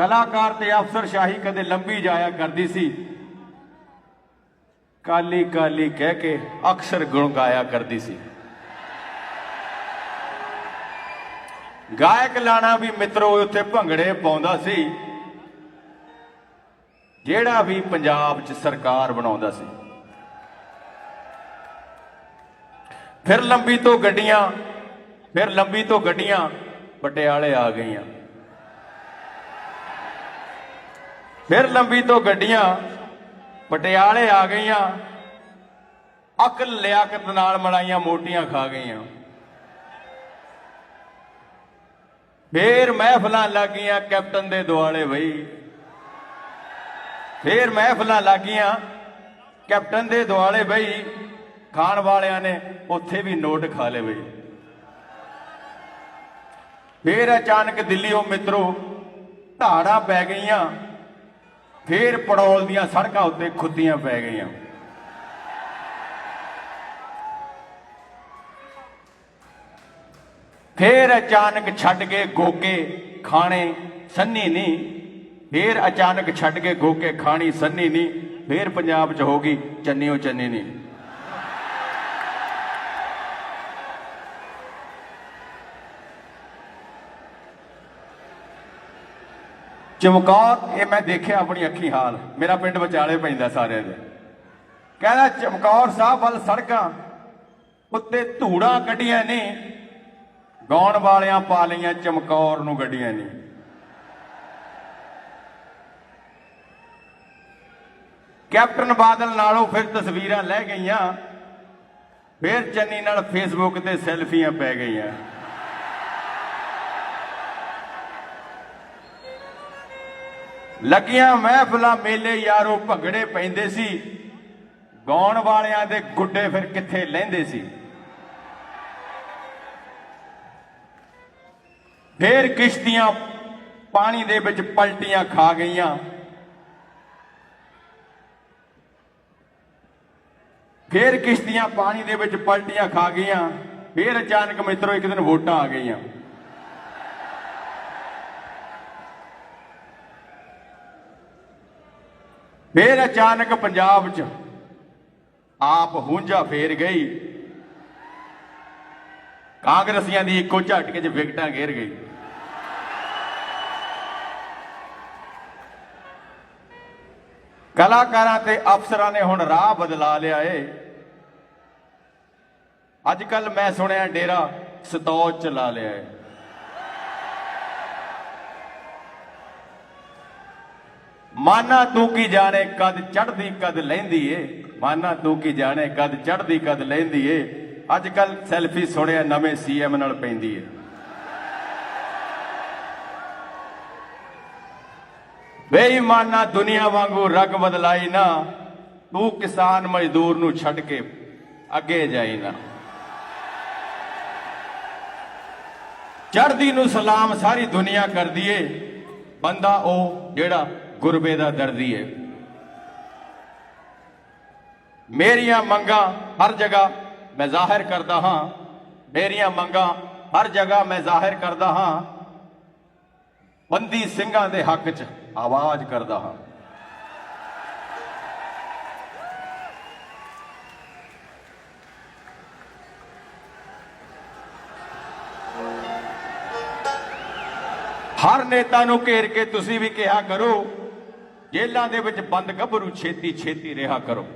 ਕਲਾਕਾਰ ਤੇ ਅਫਸਰਸ਼ਾਹੀ ਕਦੇ ਲੰਬੀ ਜਾਇਆ ਕਰਦੀ ਸੀ। ਕਾਲੀ ਕਾਲੀ ਕਹਿ ਕੇ ਅਕਸਰ ਗੁਣ ਗਾਇਆ ਕਰਦੀ ਸੀ। ਗਾਇਕ ਲਾਣਾ ਵੀ ਮਿੱਤਰੋ, ਉੱਥੇ ਭੰਗੜੇ ਪਾਉਂਦਾ ਸੀ। ਜਿਹੜਾ ਵੀ ਪੰਜਾਬ 'ਚ ਸਰਕਾਰ ਬਣਾਉਂਦਾ ਸੀ। ਫਿਰ ਲੰਬੀ ਤੋਂ ਗੱਡੀਆਂ, ਫਿਰ ਲੰਬੀ ਤੋਂ ਗੱਡੀਆਂ, ਪਟਿਆਲੇ ਆ ਗਈਆਂ। ਫਿਰ ਲੰਬੀ ਤੋਂ ਗੱਡੀਆਂ ਪਟਿਆਲੇ ਆ ਗਈਆਂ। ਅਕਲ ਲਿਆਕਤ ਨਾਲ ਮਲਾਈਆਂ ਮੋਟੀਆਂ ਖਾ ਗਈਆਂ। ਫੇਰ ਮਹਿਫਲਾਂ ਲੱਗੀਆਂ ਕੈਪਟਨ ਦੇ ਦੁਆਲੇ ਬਈ। ਫੇਰ ਮਹਿਫਲਾਂ ਲੱਗੀਆਂ ਕੈਪਟਨ ਦੇ ਦੁਆਲੇ ਬਈ। ਖਾਣ ਵਾਲਿਆਂ ਨੇ ਉੱਥੇ ਵੀ ਨੋਟ ਖਾ ਲਏ ਬਈ। ਫੇਰ ਅਚਾਨਕ ਦਿੱਲੀੋਂ ਮਿੱਤਰੋ, ਧਾੜਾਂ ਪੈ ਗਈਆਂ। ਫੇਰ ਪੜੌਲ ਦੀਆਂ ਸੜਕਾਂ ਉੱਤੇ ਖੁੱਦੀਆਂ ਪੈ ਗਈਆਂ। ਫੇਰ ਅਚਾਨਕ ਛੱਡ ਕੇ ਗੋਕੇ ਖਾਣੇ ਸੰਨੀ ਨਹੀਂ ਫੇਰ ਅਚਾਨਕ ਛੱਡ ਕੇ ਗੋਕੇ ਖਾਣੀ ਸੰਨੀ ਨਹੀਂ ਫੇਰ ਪੰਜਾਬ 'ਚ ਹੋ ਗਈ ਚੰਨੀਓ ਚੰਨੀ ਨਹੀਂ ਚਮਕੌਰ, ਇਹ ਮੈਂ ਦੇਖਿਆ ਆਪਣੀ ਅੱਖੀ ਹਾਲ। ਮੇਰਾ ਪਿੰਡ ਵਿਚਾਲੇ ਪੈਂਦਾ ਸਾਰਿਆਂ ਦੇ। ਕਹਿੰਦਾ, ਚਮਕੌਰ ਸਾਹਿਬ ਵੱਲ ਸੜਕਾਂ, ਉੱਤੇ ਧੂੜਾਂ ਕੱਢੀਆਂ ਨੇ। ਗਾਉਣ ਵਾਲਿਆਂ ਪਾ ਲਈਆਂ ਚਮਕੌਰ ਨੂੰ ਗੱਡੀਆਂ ਨੇ। ਕੈਪਟਨ ਬਾਦਲ ਨਾਲੋਂ ਫਿਰ ਤਸਵੀਰਾਂ ਲੈ ਗਈਆਂ। ਫਿਰ ਚੰਨੀ ਨਾਲ ਫੇਸਬੁੱਕ ਤੇ ਸੈਲਫੀਆਂ ਪੈ ਗਈਆਂ। ਲੱਗੀਆਂ ਮਹਿਫਲਾਂ ਮੇਲੇ ਯਾਰੋ ਭੰਗੜੇ ਪੈਂਦੇ ਸੀ। ਗਾਉਣ ਵਾਲਿਆਂ ਦੇ ਗੁੱਡੇ ਫਿਰ ਕਿੱਥੇ ਲੈਂਦੇ ਸੀ? ਫੇਰ ਕਿਸ਼ਤੀਆਂ ਪਾਣੀ ਦੇ ਵਿੱਚ ਪਲਟੀਆਂ ਖਾ ਗਈਆਂ। ਫੇਰ ਕਿਸ਼ਤੀਆਂ ਪਾਣੀ ਦੇ ਵਿੱਚ ਪਲਟੀਆਂ ਖਾ ਗਈਆਂ। ਫੇਰ ਅਚਾਨਕ ਮਿੱਤਰੋ, ਇੱਕ ਦਿਨ ਵੋਟਾਂ ਆ ਗਈਆਂ। ਫੇਰ ਅਚਾਨਕ ਪੰਜਾਬ 'ਚ ਆਪ ਹੁੰਜਾ ਫੇਰ ਗਈ। ਕਾਂਗਰਸੀਆਂ ਦੀ ਇੱਕੋ ਝਟਕੇ 'ਚ ਵਿਕਟਾਂ ਘੇਰ ਗਈ। ਕਲਾਕਾਰਾਂ ਤੇ ਅਫਸਰਾਂ ਨੇ ਹੁਣ ਰਾਹ ਬਦਲਾ ਲਿਆ ਏ। ਅੱਜ ਕੱਲ ਮੈਂ ਸੁਣਿਆ ਡੇਰਾ ਸਤੌਜ ਚਲਾ ਲਿਆ ਏ। ਮਾਨਾ ਤੂੰ ਕੀ ਜਾਣੇ ਕਦ ਚੜਦੀ ਕਦ ਲੈਂਦੀ ਏ? ਮਾਨਾ ਤੂੰ ਕੀ ਜਾਣੇ ਕਦ ਚੜਦੀ ਕਦ ਲੈਂਦੀ ਏ? ਅੱਜ ਕੱਲ ਸੈਲਫੀ ਸੁਣਿਆ ਨਵੇਂ ਸੀਐਮ ਨਾਲ ਪੈਂਦੀ ਏ। ਬੇਈਮਾਨਾ ਦੁਨੀਆ ਵਾਂਗੂ ਰਗ ਬਦਲਾਈ ਨਾ, ਤੂੰ ਕਿਸਾਨ ਮਜ਼ਦੂਰ ਨੂੰ ਛੱਡ ਕੇ ਅੱਗੇ ਜਾਈ ਨਾ। ਚੜਦੀ ਨੂੰ ਸਲਾਮ ਸਾਰੀ ਦੁਨੀਆ ਕਰਦੀ ਏ, ਬੰਦਾ ਉਹ ਜਿਹੜਾ ਗੁਰਬੇ ਦਾ ਦਰਦੀ ਹੈ ਮੇਰੀਆਂ ਮੰਗਾਂ ਹਰ ਜਗ੍ਹਾ ਮੈਂ ਜ਼ਾਹਿਰ ਕਰਦਾ ਹਾਂ। ਮੇਰੀਆਂ ਮੰਗਾਂ ਹਰ ਜਗ੍ਹਾ ਮੈਂ ਜ਼ਾਹਿਰ ਕਰਦਾ ਹਾਂ। ਬੰਦੀ ਸਿੰਘਾਂ ਦੇ ਹੱਕ 'ਚ ਆਵਾਜ਼ ਕਰਦਾ ਹਾਂ। ਹਰ ਨੇਤਾ ਨੂੰ ਘੇਰ ਕੇ ਤੁਸੀਂ ਵੀ ਕਿਹਾ ਕਰੋ ਜੇਲ੍ਹਾਂ ਦੇ ਵਿੱਚ ਬੰਦ ਗੱਭਰੂ ਛੇਤੀ ਛੇਤੀ ਰਿਹਾ ਕਰੋ।